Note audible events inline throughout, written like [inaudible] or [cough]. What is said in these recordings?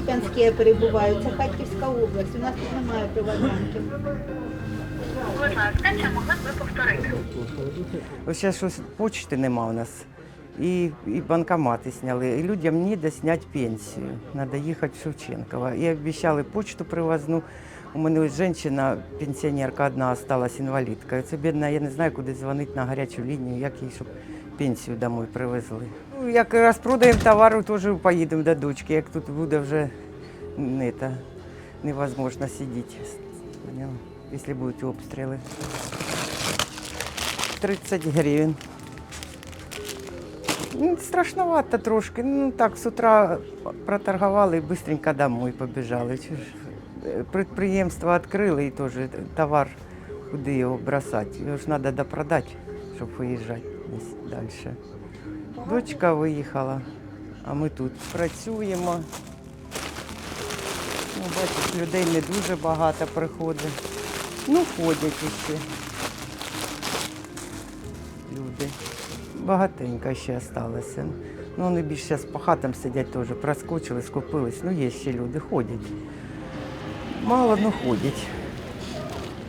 Куп'янські перебувають, це Харківська область. У нас тут немає приватбанків. Будь ласка, чи могли б ви повторити? Ось зараз щось почти нема у нас. І, і банкомати зняли. І людям ніде зняти пенсію. Треба їхати в Шевченково. І обіцяли почту привозну. У мене ось жінка, пенсіонерка одна осталась інвалідка. Це бідна, я не знаю, куди дзвонити на гарячу лінію, як їй, щоб пенсію домой привезли. Як розпродаємо товару, теж поїдемо до дочки, як тут буде вже не, та, невозможно сидіти, якщо будуть обстріли. 30 гривень. Ну, Страшновато трошки. Ну так, з утра проторгували і швидко домой побіжали. Е, Підприємство відкрили і теж товар, куди його бросати. Його ж треба допродати, щоб виїжджати далі. Дочка виїхала, а ми тут працюємо. Ну, бачиш, людей не дуже багато приходить. Ну, ходять іще люди. Багатенько ще залишилося. Ну, вони більше зараз по хатам сидять теж, проскочили, скупились. Ну, є ще люди, ходять. Мало, ну ходять.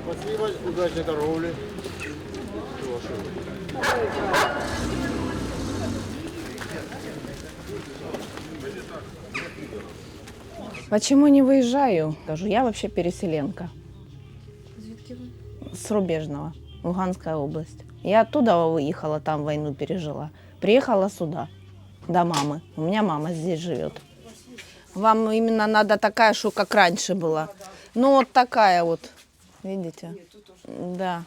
Спасибо, удачной торговли. Почему не выезжаю? Скажу, я вообще переселенка. С Рубежного, Луганская область. Я оттуда выехала, там войну пережила. Приехала сюда, до мамы. У меня мама здесь живет. Вам именно надо такая, что как раньше была. Ну, вот такая вот. Видите? Да.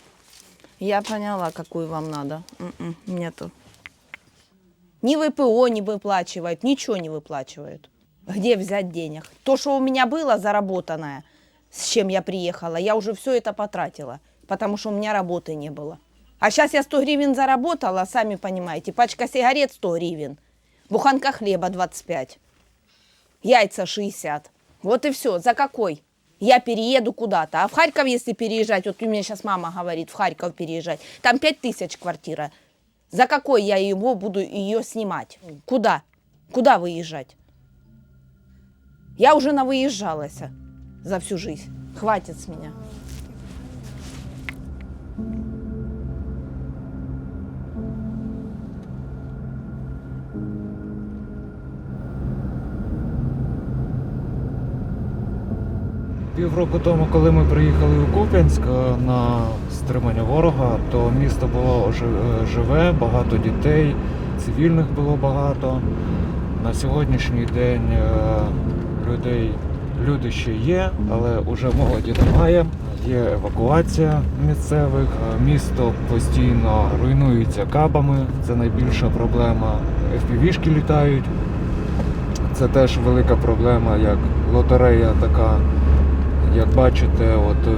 Я поняла, какую вам надо. М-м, нету. Ни ВПО не выплачивают, ничего не выплачивают. Где взять денег? То, что у меня было заработанное, с чем я приехала, я уже все это потратила, потому что у меня работы не было. А сейчас я 100 гривен заработала, сами понимаете, пачка сигарет 100 гривен, буханка хлеба 25, яйца 60. Вот и все. За какой? Я перееду куда-то. А в Харьков, если переезжать, вот у меня сейчас мама говорит, в Харьков переезжать, там 5 тысяч квартира. За какой я его буду ее снимать? Куда? Куда выезжать? Я уже навыезжалась за всю жизнь. Хватит с меня. Півроку тому, коли ми приїхали у Куп'янськ е, на стримання ворога, то місто було е, живе, багато дітей, цивільних було багато. На сьогоднішній день е, людей, люди ще є, але вже молоді немає. Є евакуація місцевих. Е, Місто постійно руйнується кабами. Це найбільша проблема. FPV-шки літають. Це теж велика проблема, як лотерея така. Як бачите, от е,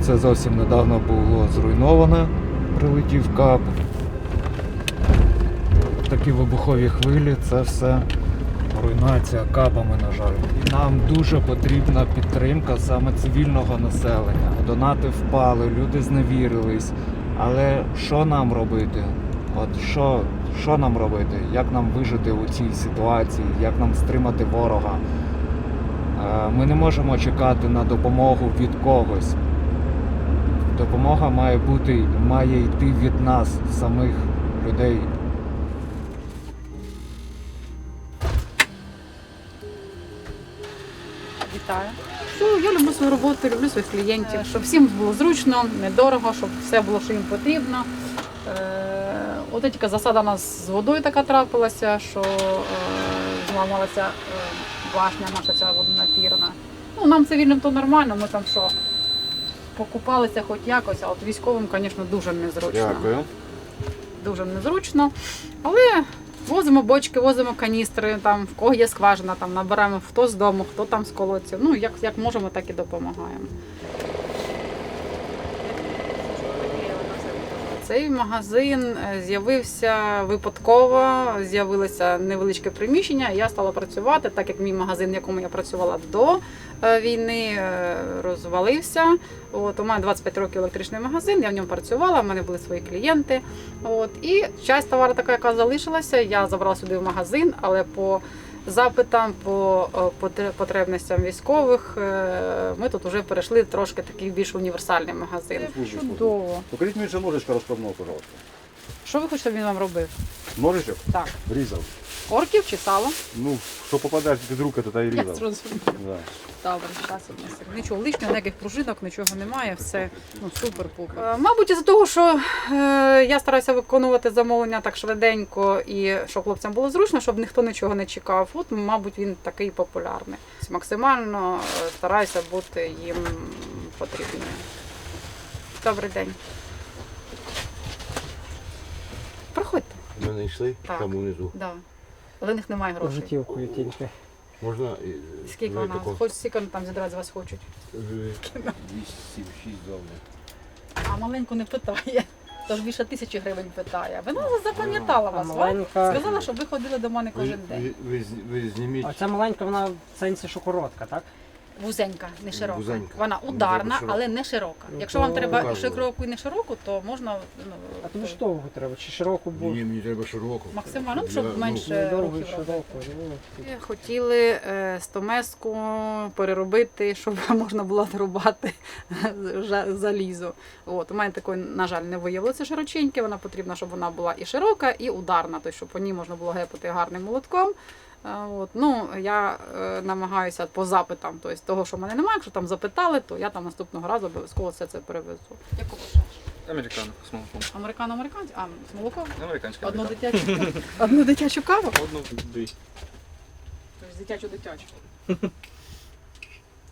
це зовсім недавно було зруйноване, прилетів кап. Такі вибухові хвилі, це все руйнація кабами, на жаль. І нам дуже потрібна підтримка саме цивільного населення. Донати впали, люди зневірились. Але що нам робити? От що, що нам робити? Як нам вижити у цій ситуації? Як нам стримати ворога? Е, Ми не можемо чекати на допомогу від когось. Допомога має бути, має йти від нас, самих людей. Вітаю. Ну, я люблю свою роботу, люблю своїх клієнтів, щоб всім було зручно, недорого, щоб все було, що їм потрібно. Е, от тільки засада у нас з водою така трапилася, що е, зламалася е, башня наша ця водонапірна. Ну, нам цивільним то нормально, ми там що, покупалися хоч якось, а от військовим, звісно, дуже незручно. Дуже незручно. Але возимо бочки, возимо каністри, там в кого є скважина, там набираємо хто з дому, хто там з колодців. Ну, як, як можемо, так і допомагаємо. Цей магазин е, з'явився випадково, з'явилося невеличке приміщення. Я стала працювати, так як мій магазин, в якому я працювала до е, війни, е, розвалився. От у мене 25 років електричний магазин, я в ньому працювала, в мене були свої клієнти. От і часть товару така, яка залишилася, я забрала сюди в магазин, але по запитам, по е, потребностям військових. Е, Ми тут вже перейшли трошки такий більш універсальний магазин. Чудово. Покажіть мені ще ножичка розправного, пожалуйста. Що ви хочете, щоб він вам робив? Ножичок Так, різав. Орків чи сало? Ну, що попадеш під руки, то та Я різав. Да. Добре, зараз одне секунду. Нічого лишнього, ніяких пружинок, нічого немає, все ну, супер-пупер. Е, Мабуть, із-за того, що е, я стараюся виконувати замовлення так швиденько і щоб хлопцям було зручно, щоб ніхто нічого не чекав. От, мабуть, він такий популярний. Максимально е, стараюся бути їм потрібною. Добрий день. Проходьте, Ми не йшли Так. там унизу. да. Але в них немає грошей. Життєвкою тільки. Можна і- Скільки ну, вона? тако, Хоч скільки вони там зідрати з вас хочуть. е, 206 зовні. А маленьку не питає. Тож більше тисячі гривень питає. Вона запам'ятала А вас. маленька. Сказала, щоб ви ходили до мене Ви, кожен день. ви, ви, з- ви зніміть. А ця маленька, вона в сенсі, що коротка, так? Вузенька, не широка. Вузенька. Вона ударна, треба але не широка. Ну, Якщо вам треба і широку, і не широку, то можна ну, А тобі ж довго треба, чи широку було? Ні, мені треба широко. максимально, ну, щоб менше Ну, довго рухів робити. широко. Ну, Хотіли е, стомеску переробити, щоб [laughs] можна було рубати [laughs] жа- залізо. От, у мене такої, на жаль, не виявилося широченьке. Вона потрібна, щоб вона була і широка, і ударна, тобто, щоб по ній можна було гепати гарним молотком. От, ну, я е, намагаюся по запитам, тобто того, що в мене немає, якщо там запитали, то я там наступного разу обов'язково все це перевезу. Яку бажаєш? Американо з молоком. Американо американці А, з молоком? Американська. Одну дитячу, одну дитячу каву? Одну дві. Тобто дитячу дитячу.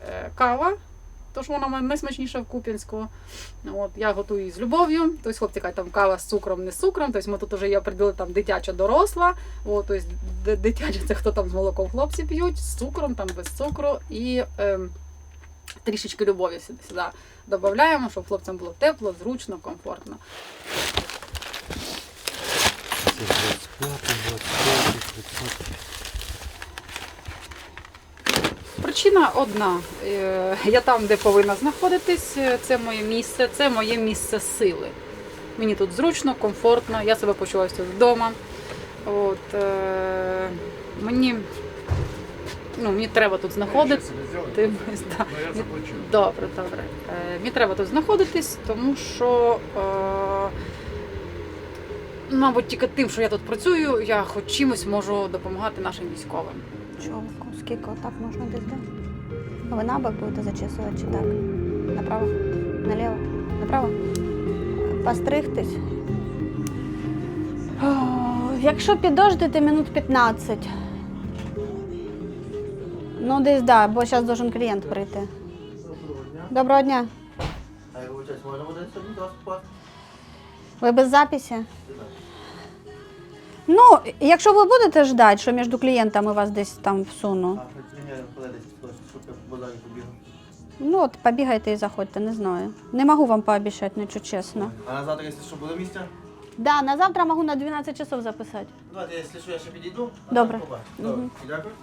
Е, Кава. Тож вона в мене найсмачніша в Куп'янську. От, я готую її з любов'ю. Тобто хлопці кажуть, там кава з цукром, не з цукром. Тобто ми тут вже її определили там дитяча доросла. От, тобто дитяча це хто там з молоком хлопці п'ють, з цукром, там без цукру. І ем, трішечки любові сюди, сюди додаємо, щоб хлопцям було тепло, зручно, комфортно. Це 25, 25, 30. Причина одна. Е, Я там, де повинна знаходитись, е, це моє місце, це моє місце сили. Мені тут зручно, комфортно, я себе почуваюся тут вдома. От, е, мені, ну, мені треба тут знаходитись. [laughs] Добре, добре. Е, Мені треба тут знаходитись, тому що, е, мабуть, тільки тим, що я тут працюю, я хоч чимось можу допомагати нашим військовим. Чолку, скільки отак можна десь, да? А ви набок будете зачесувати чи так? Направо? Наліво? Направо? Постригтись? Якщо підождете минут 15. Ну, десь да, бо зараз должен клієнт прийти. Доброго дня. Ви без записі? Ну, якщо ви будете ждати, що між клієнтами вас десь там всуну. Ну от побігайте і заходьте, не знаю. Не можу вам пообіцяти, нічого чесно. А на завтра, якщо що, буде місце? Да, на завтра можу на 12 часов записати. Давайте, якщо що, я ще підійду. а Добре. там. Добре. Дякую.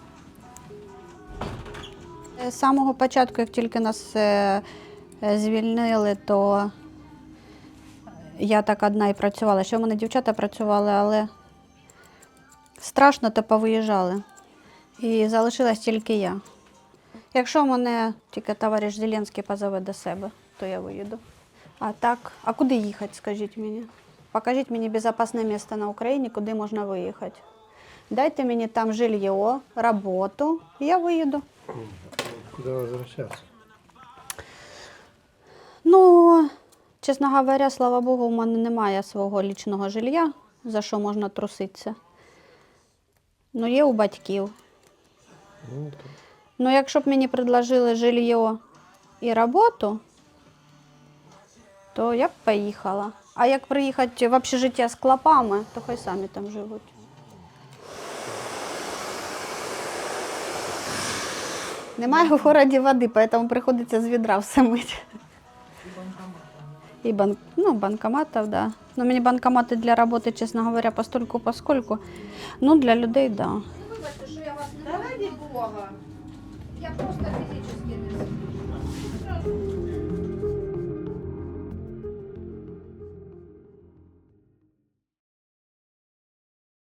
Е, З самого початку, як тільки нас е, е, звільнили, то я так одна і працювала. Ще в мене дівчата працювали, але страшно, то повиїжджали. І залишилась тільки я. Якщо мене тільки товариш Зеленський позове до себе, то я виїду. А так, а куди їхати, скажіть мені? Покажіть мені безпечне місце на Україні, куди можна виїхати. Дайте мені там жилье, роботу, і я виїду. Куди возвращатися? Ну, чесно говоря, слава Богу, у мене немає свого лічного жилья, за що можна труситися. Ну, є у батьків. Ну, якщо б мені предложили жилье і роботу, то я б поїхала. А як приїхати в общежиття з клопами, то хай самі там живуть. Немає в городі води, поэтому приходиться з відра все мити. И банк, ну, банкоматов, да. Но мені банкомати для роботи, чесно говоря, постольку поскольку. Ну, для людей, да. Вибачте, що я вас не Ради Бога. Я просто